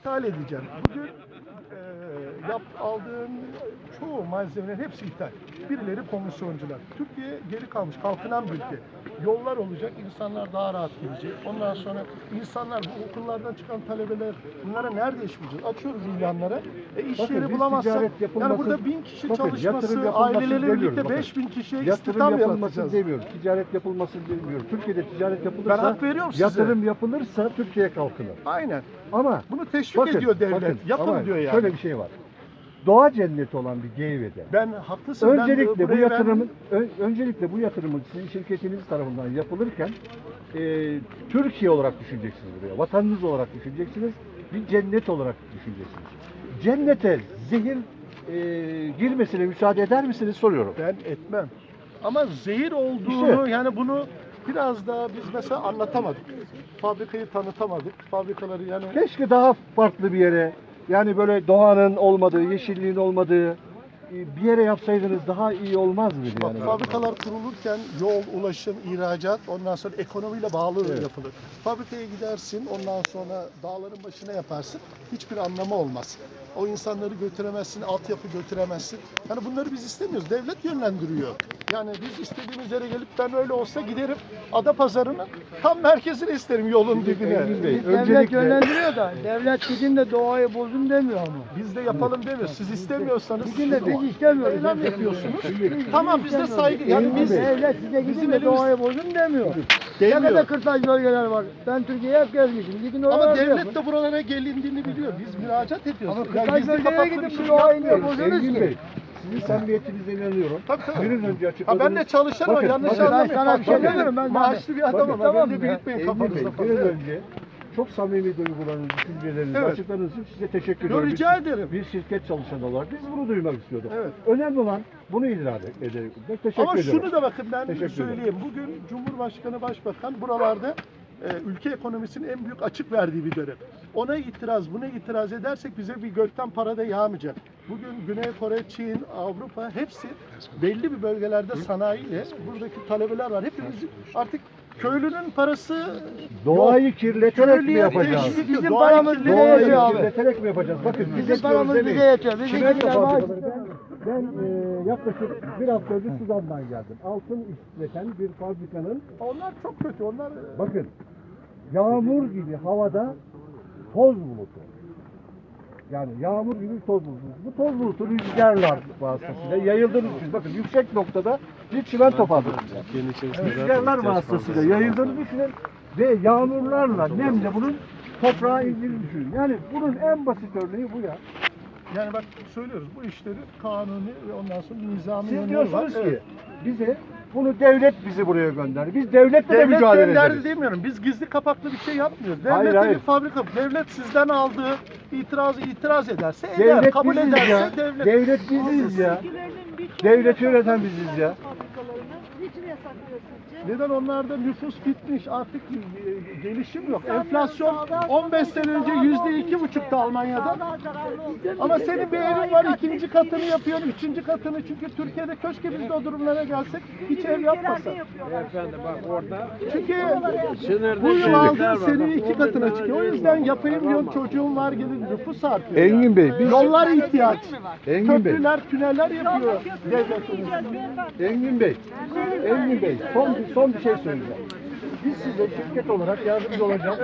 ithal edeceğim. Bugün e, yap, aldığın çoğu malzemelerin hepsi ithal. Birileri komisyoncular. Türkiye geri kalmış, kalkınan bir ülke. Yollar olacak, insanlar daha rahat gidecek. Ondan sonra insanlar, bu okullardan çıkan talebeler, bunlara nerede iş bulacak? Açıyoruz ilanlara. E, iş Bakın, yeri bulamazsak, yani yapılması- burada bin kişi bakın, çalışması, yapılması demiyorum, birlikte bakın. 5000 kişiye istihdam yaratacağız. demiyorum. Ticaret yapılmasın demiyorum. Türkiye'de ticaret yapılırsa, Ben hak veriyorum size. yatırım yapılırsa Türkiye kalkınır. Aynen. Ama Bunu teşvik bakın, ediyor devlet. bakın, Yapın diyor yani. Şöyle bir şey var. Doğa cenneti olan bir Geyve'de Ben haklısın. ben Öncelikle bu buraya yatırımın ön- öncelikle bu yatırımın sizin şirketiniz tarafından yapılırken e, Türkiye olarak düşüneceksiniz buraya. Vatanınız olarak düşüneceksiniz. Bir cennet olarak düşüneceksiniz. Cennete zehir e, girmesine müsaade eder misiniz soruyorum. Ben, ben etmem. Ama zehir olduğunu İşte. yani bunu biraz daha biz mesela anlatamadık. Fabrikayı tanıtamadık. Fabrikaları yani Keşke daha farklı bir yere yani böyle doğanın olmadığı, yeşilliğin olmadığı e, bir yere yapsaydınız daha iyi olmaz mıydı Bak, yani? fabrikalar kurulurken yol, ulaşım, ihracat ondan sonra ekonomiyle bağlı Evet. yapılır. Fabrikaya gidersin ondan sonra dağların başına yaparsın. Hiçbir anlamı olmaz. O insanları götüremezsin, altyapı götüremezsin. Yani bunları biz istemiyoruz. Devlet yönlendiriyor. Yani biz istediğimiz yere gelip ben öyle olsa giderim Adapazarı'nın tam merkezine isterim yolun dibine. Engin Bey, Devlet öncelikle yönlendiriyor da devlet gidin de doğayı bozun demiyor ama. Biz de yapalım demiyoruz. Siz istemiyorsanız Gidin de biz istemiyoruz. eylem yapıyorsunuz. Tamam biz de saygı yani biz Bey. Devlet size Bizim gidin de elimiz- doğayı bozun demiyor. Ne demiyor. kadar kırtaç bölgeler var. Ben Türkiye'ye hep gezmişim. Gidin Ama oralarda devlet yapın. de buralara gelindiğini biliyor. Biz müracaat ediyoruz. Ama Yani kırtaç gizli bölgelere gidip bir bu şey doğayı niye yapmıyoruz. bozuyorsunuz Engin ki? Sizin samimiyetinize inanıyorum. Tabii tabii. An önce Ha açıkladığınız... ben de çalışan Bakın, yanlış bakın, anlamayın. ben sana bir şey demiyorum, ben Maaşlı bir adamım. Tamam Engin Bey, kafanızda fazla. önce çok samimi duygularınızı, düşüncelerinizi Evet. açıkladığınız için size teşekkür Yo, ediyorum. rica ederim. Bir şirket çalışanı olarak biz bunu duymak istiyorduk. Evet. Önemli olan bunu idrak ederek. Teşekkür Ama ederim. şunu da bakın ben Teşekkür ederim. söyleyeyim. Bugün Cumhurbaşkanı, Başbakan buralarda e, ülke ekonomisinin en büyük açık verdiği bir dönem. Ona itiraz, buna itiraz edersek bize bir gökten para da yağmayacak. Bugün Güney Kore, Çin, Avrupa hepsi belli bir bölgelerde sanayiyle buradaki talebeler var. Hepimiz artık köylünün parası Doğayı kirleterek mi yapacağız? Bizim Doğayı paramız bize yetiyor Doğayı abi. kirleterek mi yapacağız? Bakın biz Bizim paramız bize yetiyor. Biz Çimento de gidelim fabrikaları. Ben, e, yaklaşık bir hafta önce Sudan'dan geldim. Altın işleten bir fabrikanın onlar çok kötü. Onlar Bakın yağmur gibi havada toz bulutu. Yani yağmur gibi toz bulutu. Bu toz bulutu rüzgarlar vasıtasıyla yayıldığını düşünün. Bakın yüksek noktada bir çimento fabrikası. Rüzgarlar vasıtasıyla yayıldığını düşünün ve yağmurlarla nemle bunun toprağa indiğini düşünün. Yani bunun en basit örneği bu ya. yani bak söylüyoruz bu işleri kanuni ve ondan sonra nizami Siz yönleri var. diyorsunuz ki Evet. bize bunu devlet bizi buraya gönderdi. Biz devletle de Devlet mücadele gönderdi ederiz. demiyorum. Biz gizli kapaklı bir şey yapmıyoruz. Devlet Hayır, de hayır. bir fabrika. Devlet sizden aldığı itirazı itiraz ederse eder. Devlet Kabul biziz ederse ya. devlet. Devlet biziz ya. Devleti yöneten biziz ya. Neden onlarda nüfus bitmiş artık e, gelişim yok. Enflasyon sağdan 15 sene önce yüzde iki buçukta Almanya'da. Ama senin bir evin var ikinci katını yapıyorsun, üçüncü katını çünkü Türkiye'de keşke biz de o durumlara gelsek hiç ev yapmasak. Efendim bak orada Çünkü bu yıl aldığın var. senin iki katına çıkıyor. O yüzden yapayım diyorum çocuğum var gibi nüfus artıyor. Engin Bey, biz Yollar ihtiyaç. Engin Bey, Köprüler, tüneller yapıyor. Engin Bey, Engin Bey, son bir son bir şey söyleyeceğim. Biz size şirket olarak yardımcı olacağız.